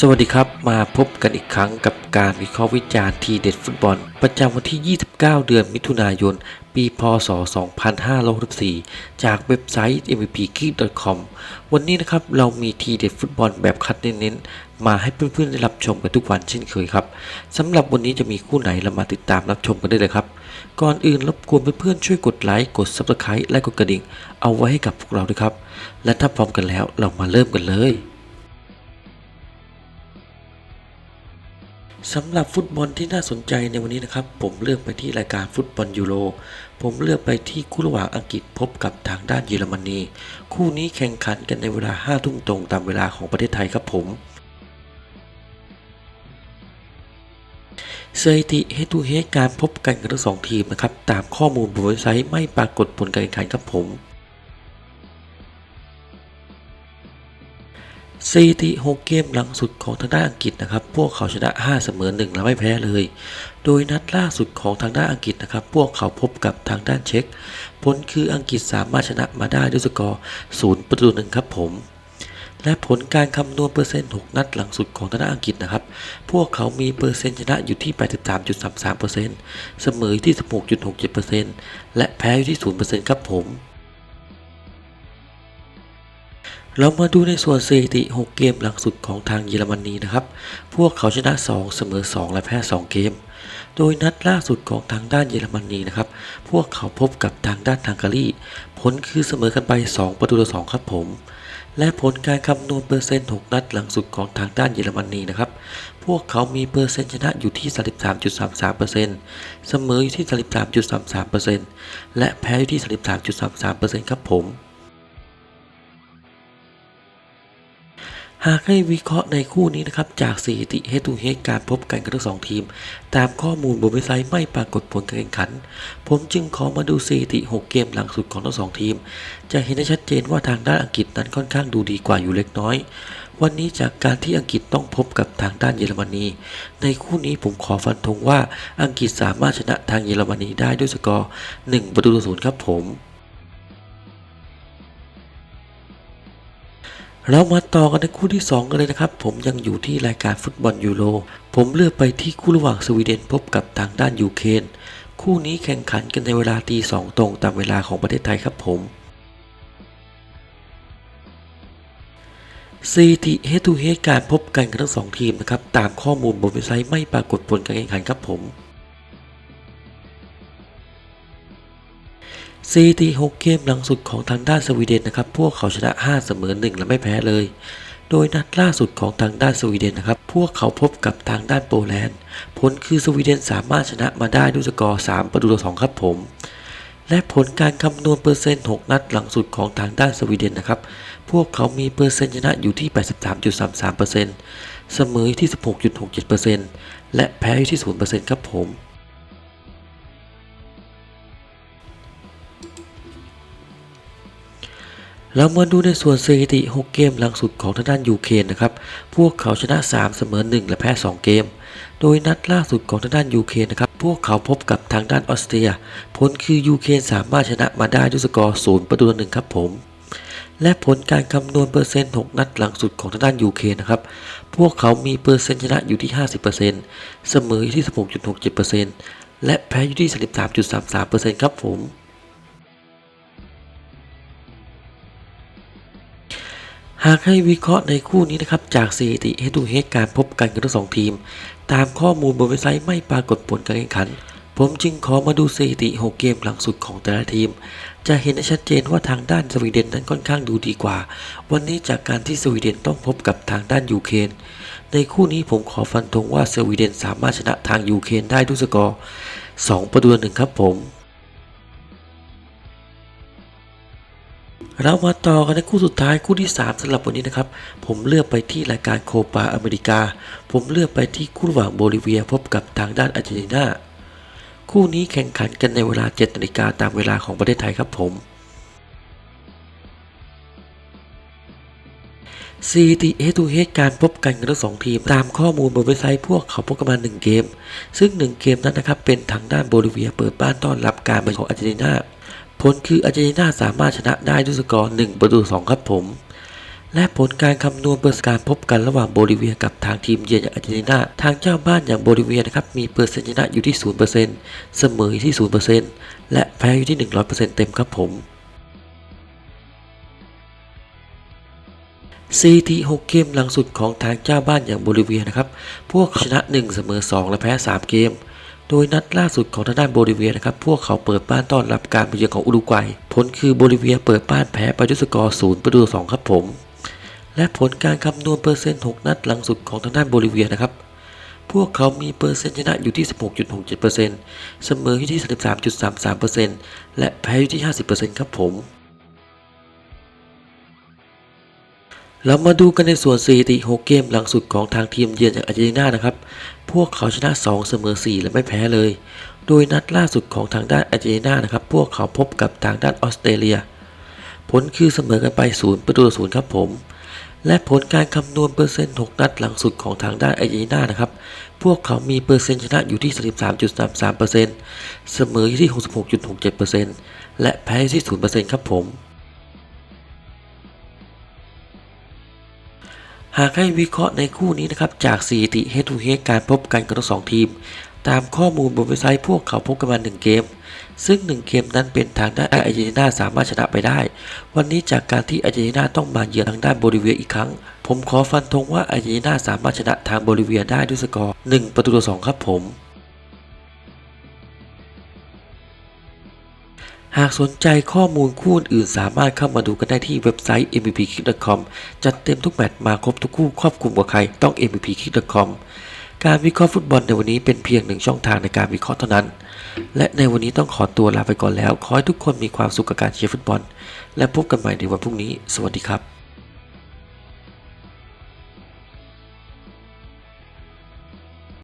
สวัสดีครับ มาพบกันอีกครั้งกับการวิเคราะห์วิจารณ์ทีเด็ดฟุตบอล ประจำวันที่ 29 เดือนมิถุนายน ปีพศ 2564 จากเว็บไซต์ mvpgeek.com วันนี้นะครับเรามีทีเด็ดฟุตบอลแบบคัดเน้นๆ มาให้เพื่อนๆได้รับชมกันทุกวันเช่นเคยครับสำหรับวันนี้จะมีคู่ไหนเรามาติดตามรับชมกันได้เลยครับ ก่อนอื่นรบกวนเพื่อนๆช่วยกดไลค์กด Subscribe และกดกระดิ่ง เอาไว้ให้กับพวกเราด้วยครับ และถ้าพร้อมกันแล้วเรามาเริ่มกันเลย สำหรับฟุตบอลที่น่าสนใจในวันนี้นะครับ ผมเลือกไปที่รายการฟุตบอลยูโร ผมเลือกไปที่คู่ระหว่างอังกฤษพบกับทางด้านเยอรมนี คู่นี้แข่งขันกันในเวลา5ทุ่มตรงตามเวลาของประเทศไทยครับผมสถิติเฮตูเฮการพบกันกันทั้งสองทีมนะครับ ตามข้อมูลบนเว็บไซต์ไม่ปรากฏผลการแข่งขันครับผม สถิติ6เกมหลังสุดของทางด้านอังกฤษนะครับ พวกเขาชนะ 5 เสมอ 1 และไม่แพ้เลย โดยนัดล่าสุดของทางด้านอังกฤษนะครับ พวกเขาพบกับทางด้านเช็กผลคืออังกฤษสามารถชนะมาได้ด้วยสกอร์ 0 ประตูหนึ่งครับผม และผลการคำนวณเปอร์เซ็นต์ 6 นัดหลังสุดของทางด้านอังกฤษนะครับ พวกเขามีเปอร์เซ็นต์ชนะอยู่ที่ 83.33%เสมออยู่ที่ 16.67%และแพ้อยู่ที่ 0%ครับผม เรามาดูในส่วนสถิติ 6 เกมหลังสุดของทางเยอรมนีนะครับ พวกเขาชนะ 2 เสมอ 2 และแพ้ 2 เกม โดยนัดล่าสุดของทางด้านเยอรมนีนะครับ พวกเขาพบกับทางด้านทางการี ผลคือเสมอกันไป 2 ประตูต่อ 2 ครับผม และผลการคำนวณเปอร์เซ็นต์ 6 นัดหลังสุดของทางด้านเยอรมนีนะครับ พวกเขามีเปอร์เซ็นต์ชนะอยู่ที่ 33.33%เสมออยู่ที่ 33.33%และแพ้อยู่ที่ 33.33%ครับผม หากให้วิเคราะห์ในคู่นี้นะครับจากสถิติเฮตูเฮการพบกันกันทั้งสองทีม ตามข้อมูลบนเว็บไซต์ไม่ปรากฏผลการแข่งขัน ผมจึงขอมาดูสถิติ 6 เกมหลังสุดของทั้งสองทีม จะเห็นได้ชัดเจนว่าทางด้านอังกฤษนั้นค่อนข้างดูดีกว่าอยู่เล็กน้อย วันนี้จากการที่อังกฤษต้องพบกับทางด้านเยอรมนี ในคู่นี้ผมขอฟันธงว่าอังกฤษสามารถชนะทางเยอรมนีได้ด้วยสกอร์1ประตูต่อศูนย์ครับผม เรามาต่อกันในคู่ที่ 2 กันเลยนะครับ ผมยังอยู่ที่รายการฟุตบอลยูโร ผมเลือกไปที่คู่ระหว่างสวีเดนพบกับทางด้านยูเครนคู่นี้แข่งขันกันในเวลาตีสองตรงตามเวลาของประเทศไทยครับผมสถิติเฮตูเฮการพบกันกันทั้งสองทีมนะครับ ตามข้อมูลบนเว็บไซต์ไม่ปรากฏผลการแข่งขันครับผม สถิติ6เกมหลังสุดของทางด้านสวีเดนนะครับ พวกเขาชนะ 5 เสมอ 1 และไม่แพ้เลย โดยนัดล่าสุดของทางด้านสวีเดนนะครับ พวกเขาพบกับทางด้านโปแลนด์ ผลคือสวีเดนสามารถชนะมาได้ด้วยสกอร์ 3 ประตูต่อ 2 ครับผม และผลการคำนวณเปอร์เซ็นต์ 6 นัดหลังสุดของทางด้านสวีเดนนะครับ พวกเขามีเปอร์เซ็นต์ชนะอยู่ที่ 83.33%เสมออยู่ที่ 16.67%และแพ้อยู่ที่ 0%ครับผม เรามาดูในส่วนสถิติ 6 เกมหลังสุดของทางด้านยูเครนนะครับ พวกเขาชนะ 3 เสมอ 1 และแพ้ 2 เกม โดยนัดล่าสุดของทางด้านยูเครนนะครับ พวกเขาพบกับทางด้านออสเตรีย ผลคือยูเครนสามารถชนะมาได้ด้วยสกอร์ 0 ประตูต่อหนึ่งครับผม และผลการคำนวณเปอร์เซ็นต์ 6 นัดหลังสุดของทางด้านยูเครนนะครับ พวกเขามีเปอร์เซ็นต์ชนะอยู่ที่ 50%เสมออยู่ที่ 16.67%และแพ้อยู่ที่ 33.33%ครับผม หากให้วิเคราะห์ในคู่นี้นะครับ จากสถิติเฮตูเฮดการพบกันกันทั้งสองทีม ตามข้อมูลบนเว็บไซต์ไม่ปรากฏผลการแข่งขัน ผมจึงขอมาดูสถิติ 6 เกมหลังสุดของแต่ละทีม จะเห็นได้ชัดเจนว่าทางด้านสวีเดนนั้นค่อนข้างดูดีกว่า วันนี้จากการที่สวีเดนต้องพบกับทางด้านยูเครนในคู่นี้ผมขอฟันธงว่าสวีเดนสามารถชนะทางยูเครนได้ด้วยสกอร์ 2 ประตูหนึ่งครับผม เรามาต่อกันในคู่สุดท้ายคู่ที่ 3สำหรับวันนี้นะครับ ผมเลือกไปที่รายการโคปาอเมริกา ผมเลือกไปที่คู่ระหว่างโบลิเวียพบกับทางด้านอาร์เจนตินาคู่นี้แข่งขันกันในเวลา7นาฬิกาตามเวลาของประเทศไทยครับผมสถิติเฮตูเฮการพบกันกันทั้งสองทีม ตามข้อมูลบนเว็บไซต์พวกเขาพบกันมา1เกม ซึ่ง 1 เกมนั้นนะครับเป็นทางด้านโบลิเวียเปิดบ้านต้อนรับการมาของอาร์เจนตินา ผลคืออาร์เจนตินาสามารถชนะได้ด้วยสกอร์1ประตู2ครับผม และผลการคำนวณเปอร์เซ็นต์การพบกันระหว่างโบลิเวียกับทางทีมเยือนอย่างอาร์เจนตินาทางเจ้าบ้านอย่างโบลิเวียนะครับมีเปอร์เซ็นต์ชนะอยู่ที่ 0%เสมออยู่ที่ 0%และแพ้อยู่ที่ 100%เต็มครับผมสถิติ6เกมหลังสุดของทางเจ้าบ้านอย่างโบลิเวียนะครับ พวกชนะ 1 เสมอ 2 และแพ้ 3 เกม โดยนัดล่าสุดของทางด้านโบลิเวียนะครับ พวกเขาเปิดบ้านต้อนรับการไปเยือนของอุรุกวัย ผลคือโบลิเวียเปิดบ้านแพ้ไปด้วยสกอร์0ประตูต่อ2ครับผม และผลการคำนวณเปอร์เซ็นต์6นัดหลังสุดของทางด้านโบลิเวียนะครับ พวกเขามีเปอร์เซ็นต์ชนะอยู่ที่ 16.67%เสมออยู่ที่ 33.33%และแพ้อยู่ที่ 50%ครับผม เรามาดูกันในส่วนสถิติ6เกมหลังสุดของทางทีมเยือนจากอาร์เจนตินานะครับ พวกเขาชนะ 2 เสมอ 4 และไม่แพ้เลย โดยนัดล่าสุดของทางด้านอาร์เจนตินานะครับ พวกเขาพบกับทางด้านออสเตรเลีย ผลคือเสมอกันไป 0 ประตูต่อ0ครับผม และผลการคำนวณเปอร์เซ็นต์ 6 นัดหลังสุดของทางด้านอาร์เจนตินานะครับ พวกเขามีเปอร์เซ็นต์ชนะอยู่ที่ 33.33%เสมออยู่ที่ 66.67%และแพ้ที่ 0%ครับผม หากให้วิเคราะห์ในคู่นี้นะครับ จากสถิติ Head to Head การพบกันของทั้งสองทีม ตามข้อมูลบนเว็บไซต์พวกเขาพบกันมา1เกม ซึ่ง 1 เกมนั้นเป็นทางด้านอาร์เจนตินาสามารถชนะไปได้ วันนี้จากการที่อาร์เจนตินาต้องมาเยือนทางด้านโบลิเวียอีกครั้ง ผมขอฟันธงว่าอาร์เจนตินาสามารถชนะทางโบลิเวียได้ด้วยสกอร์1ประตูต่อ2ครับผม หากสนใจข้อมูลคู่อื่นสามารถเข้ามาดูกันได้ที่เว็บไซต์ mvpkick.com จัดเต็มทุกแมตช์มาครบทุกคู่ครอบคลุมกว่าใครต้อง mvpkick.com การวิเคราะห์ฟุตบอลในวันนี้เป็นเพียงหนึ่งช่องทางในการวิเคราะห์เท่านั้น และในวันนี้ต้องขอตัวลาไปก่อนแล้ว ขอให้ทุกคนมีความสุขกับการเชียร์ฟุตบอล และพบกันใหม่ในวันพรุ่งนี้ สวัสดีครับ